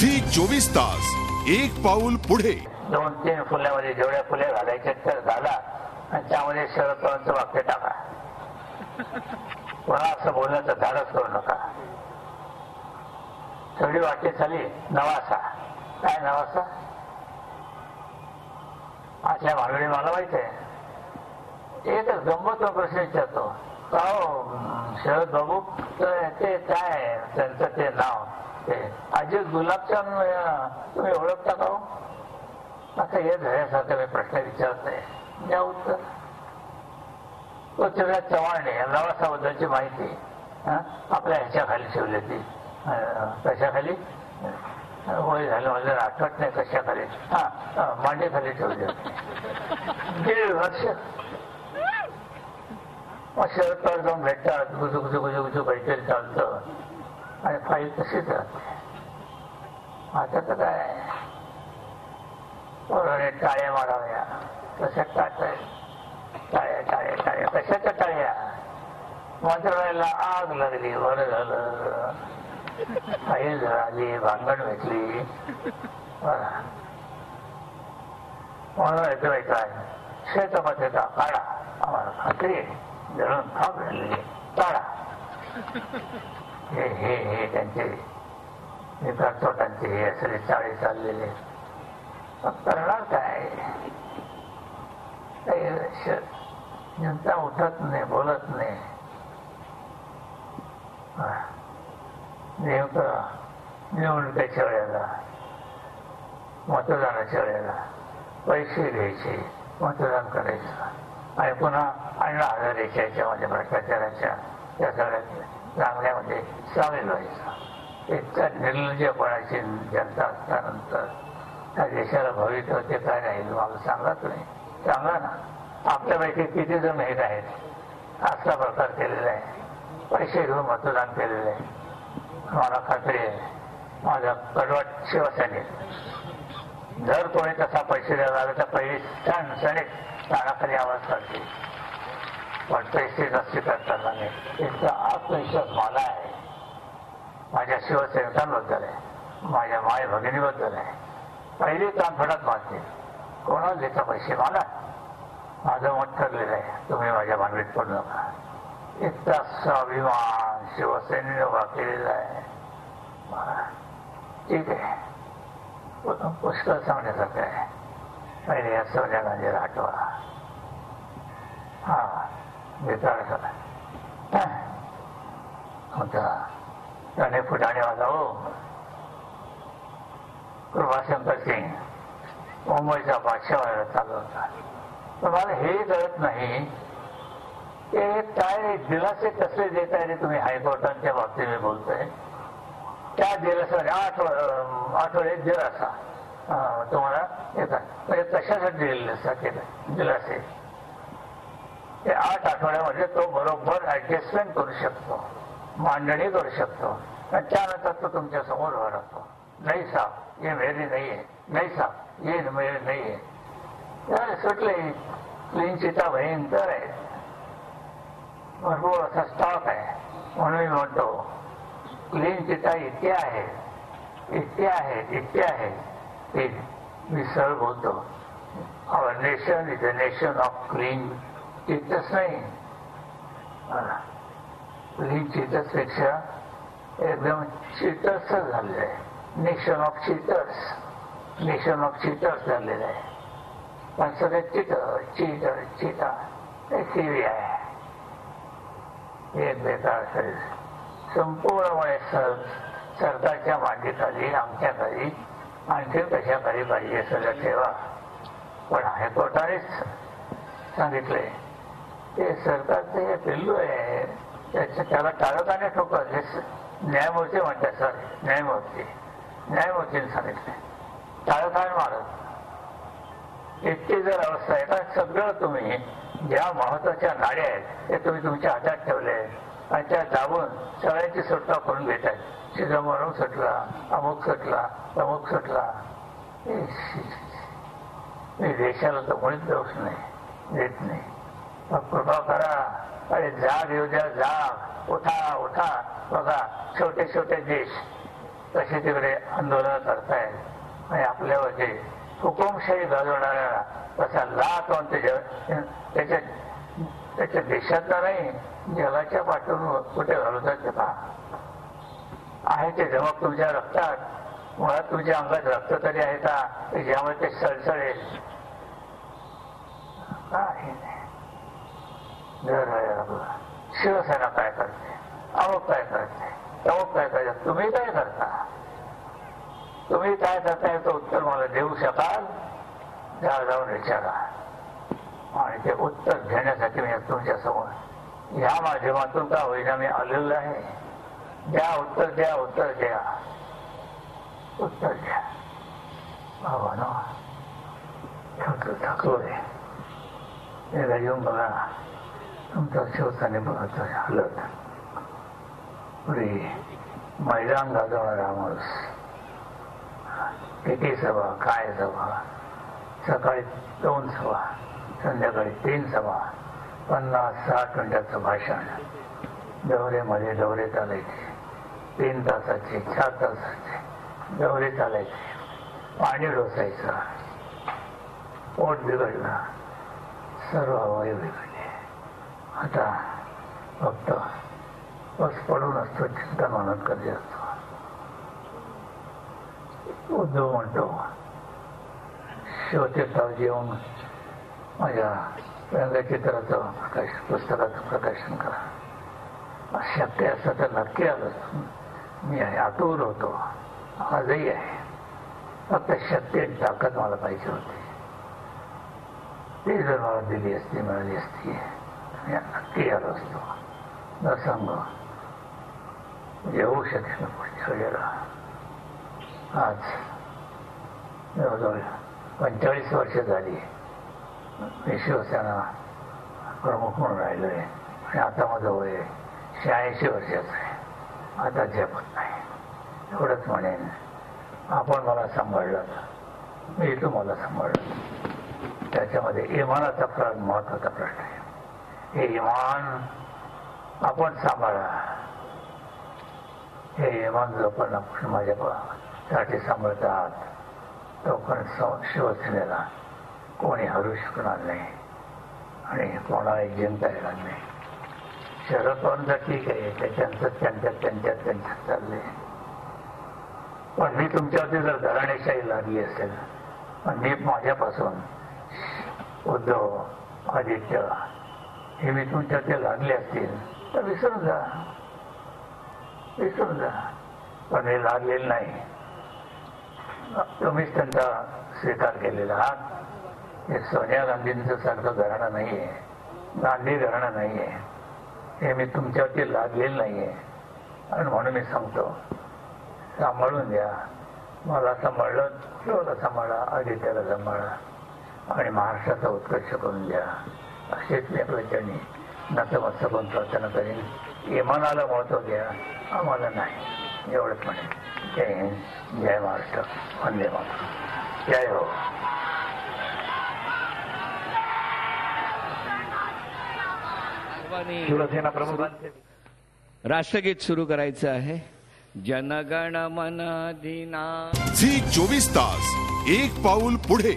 Zee चोवीस तास एक पाऊल पुढे. दोन तीन फुल्यामध्ये जेवढ्या फुले घालायचे तर घाला आणि त्यामध्ये शरद पवारांचं वाक्य टाका. कोणा असं बोलण्याचं धाडस करू नका. थोडी वाटे झाली नवासा. काय नवासा? अशा मागणी मला माहीत आहे. एकच गंमत प्रश्न विचारतो. का शरद बाबू तर ते काय त्यांचं ते नाव. ते अजित गुलाबचंद तुम्ही ओळखता का हो? आता हे धड्यासारखं मी प्रश्न विचारत नाही द्या उत्तर. पृथ्वीराज चव्हाण लवासाबद्दलची माहिती आपल्या ह्याच्या खाली ठेवली होती कशाखाली? वय झालं मला आठवत नाही कशाखाली. हा मांडेखाली ठेवली होती. दीड वर्ष. मग शरद पवार जाऊन भेटतात. गुजू गुजू गुजू गुजू भेटेल चालतं. आणि फाईल तशीच राहते आता तर काय? पोराने टाळ्या माराव्या. तशा काय टाळ्या टाळ्या टाळ्या. कशाच्या टाळ्या? मंत्रालयाला आग लागली बरं झालं. फाईल झाली भांगण भेटली. म्हणून येतो काय. शेतपत्रिका काढा. आम्हाला खात्री धरून फाग काढा हे हे हे त्यांचे निकाल हे असले चाळे चाललेले करणार काय काही जनता उठत नाही बोलत नाही हा. नेमकं निवडणुकीच्या वेळेला मतदानाच्या वेळेला पैसे घ्यायचे मतदान करायचं आणि पुन्हा अण्णा हजारेच्या याच्यामध्ये भ्रष्टाचाराच्या त्या सगळ्या चांगल्यामध्ये सामील व्हायचं इतक्या निर्लज्जपणाची जनता असल्यानंतर त्या देशाला भविष्य ते काय राहील मला सांगत नाही सांगा ना आपल्यापैकी किती जण हे आहेत असा प्रकार केलेला आहे पैसे घेऊन मतदान केलेलं आहे मला खात्री आहे माझा कडवट शिवसैनिक जर कोणी तसा पैसे द्यायला लागला तर पहिली क्षण क्षणिक कानाखाली आवाज काढते पण पैसे नसते करताना नाही. इतका आत्मविश्वास मला आहे. माझ्या शिवसैनिकांबद्दल आहे. माझ्या माय भगिनीबद्दल आहे. पहिली कानफडत मागते कोणाला देता पैसे? मला. माझं मत ठरलेलं आहे. तुम्ही माझ्या भांडवीत पडू नका. इतका स्वाभिमान शिवसेनेने उभा केलेला आहे. ठीक आहे. पुष्कळ सांगण्यासारखं आहे. पहिले या सोन्या गांधीला आठवा हा. त्याने फुटाणे वाजा हो कृपाशंकर सिंग मुंबईचा बादशाह व्हायला चालू होता पण मला हे कळत नाही ते काय दिलासे कसले देत आहे रे तुम्ही हायकोर्टाच्या बाबतीत मी बोलतोय त्या दिलासाने आठ आठवडे दिलासा तुम्हाला येतात म्हणजे कशासाठी दिलासा केला दिलासे ते आठ आठवड्यामध्ये तो बरोबर ऍडजस्टमेंट करू शकतो. मांडणी करू शकतो. आणि त्यानंतर तो तुमच्यासमोर उभा राहतो नाही साहेब ये मेरी नाही आहे नाही साहेब ये मेरी नाही आहे सुटले. क्लीन चिटा भयंकर आहे. भरपूर असा स्टॉक आहे. म्हणून मी म्हणतो क्लीन चिटा इतके आहेत इतके आहेत इतके आहेत ते मी सरळ बोलतो our nation is a nation of clean चिट्टच नाही क्लीन चेतसपेक्षा एकदम चेतस झालेलं आहे. Nation of cheaters nation of cheaters झालेलं आहे. पण सगळे चित चिटर चिटा सी आहे. एक बेकार शरीर. संपूर्णपणे सर सरकारच्या आमच्या आमच्याखाली आणखी कशाखाली पाहिजे सगळं ठेवा. पण हायकोर्टानेच सांगितले ते सरकारचे हे पिल्लू आहे त्याच्या त्याला काळोखाने ठोकत हे न्यायमूर्ती म्हणतात सर न्यायमूर्ती न्यायमूर्तीने सांगितले काळोखाने मारत इतकी जर अवस्था आहे का सगळं तुम्ही ज्या महत्त्वाच्या नाड्या आहेत ते तुम्ही तुमच्या हातात ठेवले आहेत आणि त्या दाबून सगळ्यांची सुटका करून घेत आहेत चिदंबरम सुटला अमुक सुटला अमुक सुटला। मी देशाला तर कोणीच दोष नाही देत नाही। कृपा करा अरे जाग येऊ जाग उठा उठा. बघा छोटे छोटे देश कसे तिकडे आंदोलन करतायत. आणि आपल्यावरती हुकुमशाही गाजवणाऱ्या तसा लाख त्याच्या त्याच्या त्याच्या देशातला नाही जगाच्या पाठवून कुठे घालवतात ते पहा. आहे ते जमक तुमच्या रक्तात. मुळात तुमच्या अंगात रक्त तरी आहे का? ज्यामुळे ते सळसळेल. काही नाही शिवसेना काय करते? अमुक काय करते? अमुक काय करते? तुम्ही काय करता? तुम्ही काय करता याचं उत्तर मला देऊ शकाल? जा जाऊन विचारा. आणि ते उत्तर घेण्यासाठी मी तुमच्यासमोर. या माध्यमातून का होईना मी आलेलो आहे? द्या उत्तर द्या उत्तर द्या. उत्तर द्या. भावानो थकलो थकलो आहे येऊन बघा. तुमचा शिवसेने बघतो हालत पुढे मैदान गाजवणारा माणूस. किती सभा काय सभा? सकाळी दोन सभा संध्याकाळी तीन सभा पन्नास साठ मिनिटाचं भाषण. दौऱ्यामध्ये दौरे चालायचे. तीन तासाचे चार तासाचे दौरे चालायचे. पाणी डोसायचं पोट बिघडलं. सर्व अवयव बिघडलं. आता फक्त बस पडून असतो चिंता म्हणत कधी असतो? उद्धव म्हणतो शिवतीर्थावर जेवून माझ्या व्यंगचित्राचं प्रकाश पुस्तकाचं प्रकाशन करा. शक्य असतं तर नक्की आलं. मी आहे आतूर होतो. आजही आहे. फक्त शक्ती आणि ताकद मला पाहिजे होती. ती जर मला दिली असती मिळाली असती मी नक्की आलो असतो नसंग येऊ शकेल पुढच्या वेळेला आज जवळजवळ पंचेचाळीस वर्ष झाली मी शिवसेना प्रमुख म्हणून राहिलो आहे आणि आता माझं वय शहाऐंशी वर्षाचं आहे आता झेपत नाही एवढंच म्हणेन आपण मला सांभाळलं मी तुम्हाला सांभाळलं त्याच्यामध्ये इमानाचा प्र महत्त्वाचा प्रश्न आहे हे इमान आपण सांभाळा. हे इमान जोपर्यंत आपण माझ्या साठी आहात तोपर्यंत शिवसेनेला कोणी हरू शकणार नाही आणि कोणालाही जिंकता येणार नाही. शरद पवारांचं ठीक आहे त्याच्यानंतर त्यांच्यात त्यांच्यात त्यांच्यात चालले पण मी तुमच्यावरती जर घराणेशाही लागली असेल पण मी माझ्यापासून उद्धव आदित्य हे मी तुमच्यावरती लागले असतील. तर विसरून जा. विसरून जा. पण हे लागलेलं नाही. तुम्हीच त्यांचा स्वीकार केलेला आहात. हे सोनिया गांधींचं सारखं घराणं नाही आहे गांधी घराणं नाही आहे हे मी तुमच्यावरती लागलेलं नाही आहे आणि म्हणून मी सांगतो सांभाळून द्या मला सांभाळलं किंवा सांभाळा आदित्याला सांभाळा. आणि महाराष्ट्राचा उत्कर्ष करून द्या आपल्या चरणी नतमस्तक होऊन प्रार्थना करीन. इमानाला महत्त्व द्या. आम्हाला नाही. एवढंच म्हणेन. जय हिंद. जय महाराष्ट्र. वंदे मातरम. जय हो. शिवसेना प्रमुख राष्ट्रगीत सुरू करायचं आहे. जनगण मन दिना झी चोवीस तास एक पाऊल पुढे.